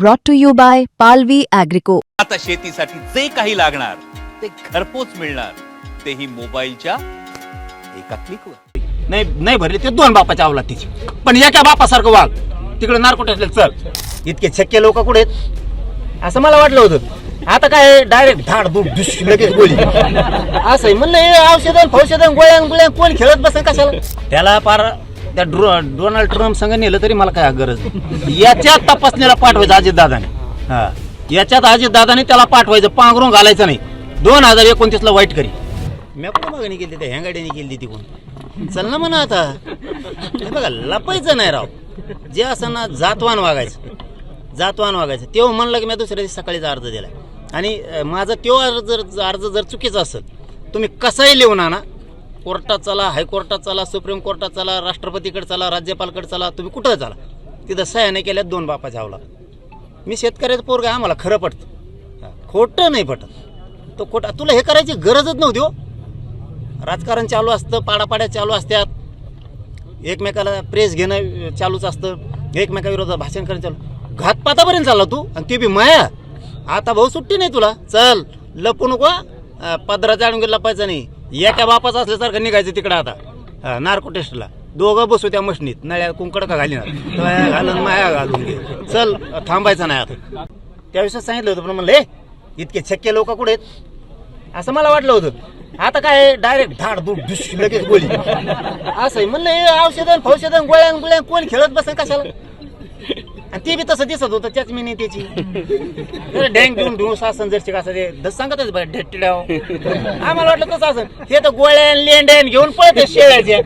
brought to you by Palvi Agrico. आता शेतीसाठी जे काही लागणार ते घरपोच मिळणार. तेही मोबाईलच्या एका क्लिकवर नाही नाही भरले ते दोन बापाच्या अवलाद तिची पण एका बापासारखं वाघ. तिकडे नारकोट असले चल. इतके छक्के लोक कुठे आहेत? असं मला वाटलं होतं. आता काय डायरेक्ट धाड दूर दुश लगेच गोळी. असं आहे म्हणलं हे औषधं फौषधं गोळ्या गोळ्या कोण खेळत बसेल कशाला? त्याला पार त्या ड्रो डोनाल्ड ट्रम्प संघ नेलं तरी मला काय गरज याच्यात तपासणीला पाठवायचं अजित दादाने हा. याच्यात अजित दादाने त्याला पाठवायचं पांघरून घालायचं नाही. दोन हजार एकोणतीस ला वाईट करी. मी कुठं मागणी केली त्या हँगाडीने केली ती कोण? चल ना म्हणा आता. हे बघा लपायचं नाही राव. जे असं ना जातवान वागायचं. जातवान वागायचं. तेव्हा म्हणलं की मी दुसऱ्या दिवशी सकाळीचा अर्ज दिला आणि माझा तो अर्ज जर अर्ज जर चुकीचा असेल तुम्ही कसाही लिहून आणा कोर्टात चला हायकोर्टात चला सुप्रीम कोर्टात चला राष्ट्रपतीकडे चला राज्यपालकडे चला तुम्ही कुठं चला तिथं सह्याने केल्यात दोन बापा आवला मी शेतकऱ्याचं पोरग आहे, आम्हाला खरं पडतं खोटं नाही पटत. तो खोटा तुला हे करायची गरजच नव्हती हो. राजकारण चालू असतं पाडापाड्या चालू असतात. एकमेकाला प्रेस घेणं चालूच असतं. एकमेकाविरोधात भाषण करणं चालू. घातपातापर्यंत चालला तू आणि ते बी माया. आता भाऊ सुट्टी नाही तुला. चल लपू नको अं, जाणून आणून लपायचं नाही. एका बापाचं असल्यासारखं निघायचं तिकडं आता. नार्को टेस्टला. दोघं बसू त्या मशनीत नळ्या कुंकड का घालीना घालून माया घालून घे. चल थांबायचं नाही आता. त्याविषयी सांगितलं होतं पण म्हणलं इतके छक्के लोक कुठे आहेत? असं मला वाटलं होतं. आता काय डायरेक्ट धाड दूध दुश लगेच गोळी असं आहे. म्हणलं हे औषधं फौषधं गोळ्या गोळ्या कोण खेळत बसेल कशाला? आणि ते बी तसं दिसत होतं त्याच मी त्याची डँग घेऊन ढूळ सासन जर कसं ते दस सांगतच बरं आम्हाला वाटलं तसं असं. हे तर गोळ्या लेंड्यान घेऊन पळते शेळ्याच्या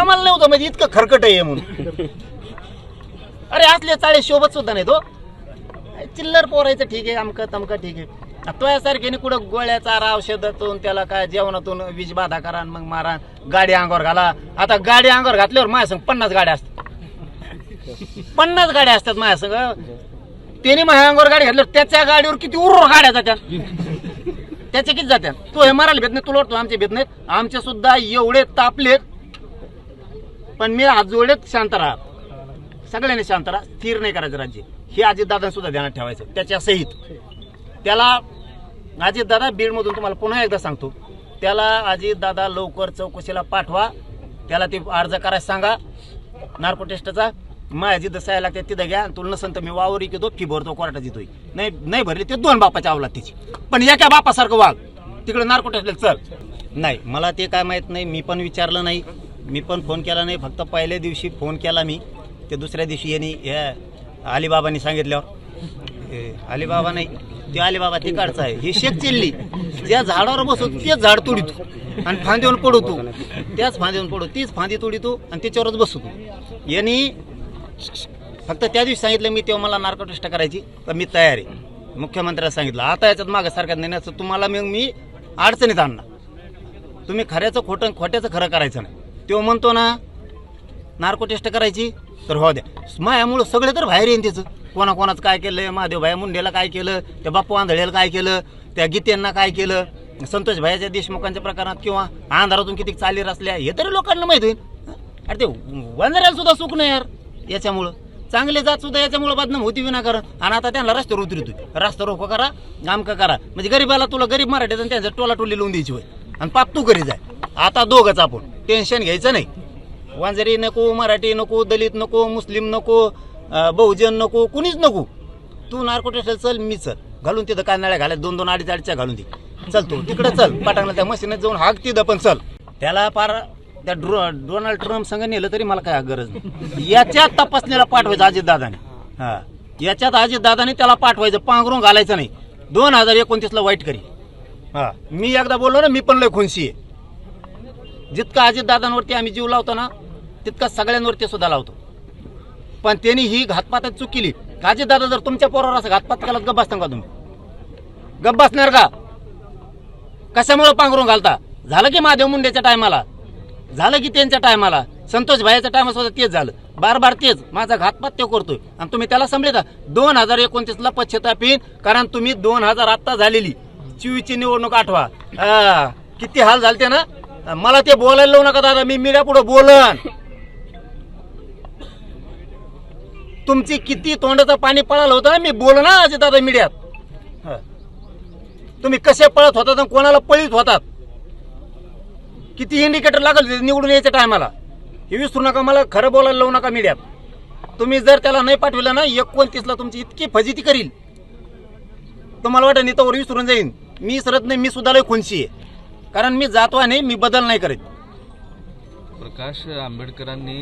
आम्हाला नव्हतं म्हणजे इतकं खरकट आहे म्हणून. अरे असले चाळे शोभत सुद्धा नाही तो हो. चिल्लर पोरायचं ठीक आहे अमकं तमकं ठीक आहे. तुझ्यासारख्याने कुठं गोळ्या चारा औषधातून त्याला काय जेवणातून वीज बाधा करा आणि मग मारा गाडी अंगावर घाला. आता गाडी अंगावर घातल्यावर माझ्या संग पन्नास गाड्या असतात. पन्नास गाड्या असतात माझ्या संग. त्याने माझ्या अंगावर गाडी घातल्यावर त्याच्या गाडीवर किती उर्र गाड्या जात्या. त्याचे किती जात्या. तो हे मारायला भेट नाही तुला वाटतो आमचे भेट नाहीत? आमचे सुद्धा एवढे तापलेत पण मी हात जोडेत शांत राहा. सगळ्यांनी शांत राहा. स्थिर नाही करायचं राज्य. हे अजितदादा सुद्धा ध्यानात ठेवायचं त्याच्या सहित. त्याला अजितदादा बीडमधून तुम्हाला पुन्हा एकदा सांगतो. त्याला अजितदादा लवकर चौकशीला पाठवा. त्याला ते अर्ज करायला सांगा. नार्को टेस्टचा माझ्या जिथं सहायला लागते तिथं घ्या आणि तुला तर मी वावर घेतो फी भरतो कोर्टात येतोय. नाही नाही भरली ते दोन बापाच्या आवलात तिची. पण एका बापासारखं वाघ. तिकडे नारकोट चल. नाही मला ते काय माहीत नाही मी पण विचारलं नाही. मी पण फोन केला नाही फक्त पहिल्या दिवशी फोन केला मी. ते दुसऱ्या दिवशी यांनी ह्या अलिबाबांनी सांगितल्यावर. हे अलिबाबा नाही ते अलिबाबा तिकडचा आहे. ही शेक चिल्ली. ज्या झाडावर बसू तेच झाड तोडितो. आणि फांदीवर पडवतो त्याच फांदीवर पडू तीच फांदी तोडितो आणि त्याच्यावरच बसतो. यांनी फक्त त्या दिवशी सांगितलं मी तेव्हा मला नार्कोटेस्ट करायची तर मी तयार आहे. मुख्यमंत्र्याला सांगितलं आता याच्यात मागं सरकार नेण्याचं तुम्हाला मग मी अडचणीत आणणार. तुम्ही खऱ्याचं खोटं खोट्याचं खरं करायचं नाही. तेव्हा म्हणतो ना नार्को टेस्ट करायची तर हो द्या. मायामुळं सगळे तर बाहेर येईन तिचं. कोणाकोणाचं काय केलं महादेव भाई मुंडेला काय केलं त्या बाप्पू आंधळेला काय केलं त्या गीतेंना काय केलं संतोष भाईच्या देशमुखांच्या प्रकरणात किंवा अंधारातून किती चाली रचल्या हे तरी लोकांना माहीत होईल. अरे ते वंजऱ्याला सुद्धा सुख नाही यार. याच्यामुळं. चांगले जात सुद्धा याच्यामुळं बदनाम होती विनाकारण. आणि आता त्यांना रस्त्यावर उतरतोय रस्ता रोको करा नामकं करा. म्हणजे गरीबाला तुला गरीब मराठीत आणि त्यांच्या टोला टोली लावून द्यायची होय. आणि पाप तू घरी जाय. आता दोघंच आपण. टेन्शन घ्यायचं नाही. वांजरी नको मराठी नको दलित नको मुस्लिम नको बहुजन नको कुणीच नको. तू नार्कोटेस्टल चल मी चल. घालून तिथं कानाळ्या घाल्या दोन दोन अडीच अडीच्या घालून दे. चल तू. तिकडे चल. पाटांगला त्या मशीनात जाऊन हाक तिथं पण चल. त्याला फार त्या ड्रो डोनाल्ड ट्रम्प संघ नेलं तरी मला काय गरज नाही. याच्यात तपासणीला पाठवायचं अजित दादाने हा. याच्यात अजित दादाने त्याला पाठवायचं पांघरून घालायचं नाही. दोन हजार एकोणतीसला वाईट करी. हा. मी एकदा बोललो ना मी पण लय खुनशी आहे. जितका अजित दादांवरती आम्ही जीव लावतो ना तितका सगळ्यांवरती सुद्धा लावतो. पण त्यांनी ही घातपातात चूक केली. अजित दादा जर तुमच्या पोरावर असं घातपात केला गप्प बसता का तुम्ही? गप्प बसणार का? कशामुळे पांघरून घालता? झालं की महादेव मुंडेच्या टायमाला? झालं की त्यांच्या टायमाला. संतोष भाईच्या टायमा सुद्धा तेच झालं. बार बार तेच. माझा घातपात ते करतोय. आणि तुम्ही त्याला समजता दोन हजार एकोणतीसला पश्चाताप येईन कारण तुम्ही दोन हजार आत्ता झालेली. चोवीसची निवडणूक आठवा. किती हाल झालते ना? मला ते बोलायला लावू नका दादा मी मीडिया पुढे बोलन. तुमची किती तोंडाचं पाणी पळालं होतं ना? मी बोल ना अजित दादा मीडियात. तुम्ही कसे पळत होतात आणि कोणाला पळीत होतात? किती इंडिकेटर लागल निवडून यायच्या टायमाला हे विसरू नका मला खरं बोलायला लावू नका मीडियात तुम्ही जर त्याला नाही पाठविलं ना एकोणतीसला तुमची इतकी फजिती करील. तुम्हाला वाटत नेतावर विसरून जाईन. मी सरत नाही मी सुद्धा लय खुनशी आहे. कारण मी जातो नाही मी बदल नाही करीत. प्रकाश आंबेडकरांनी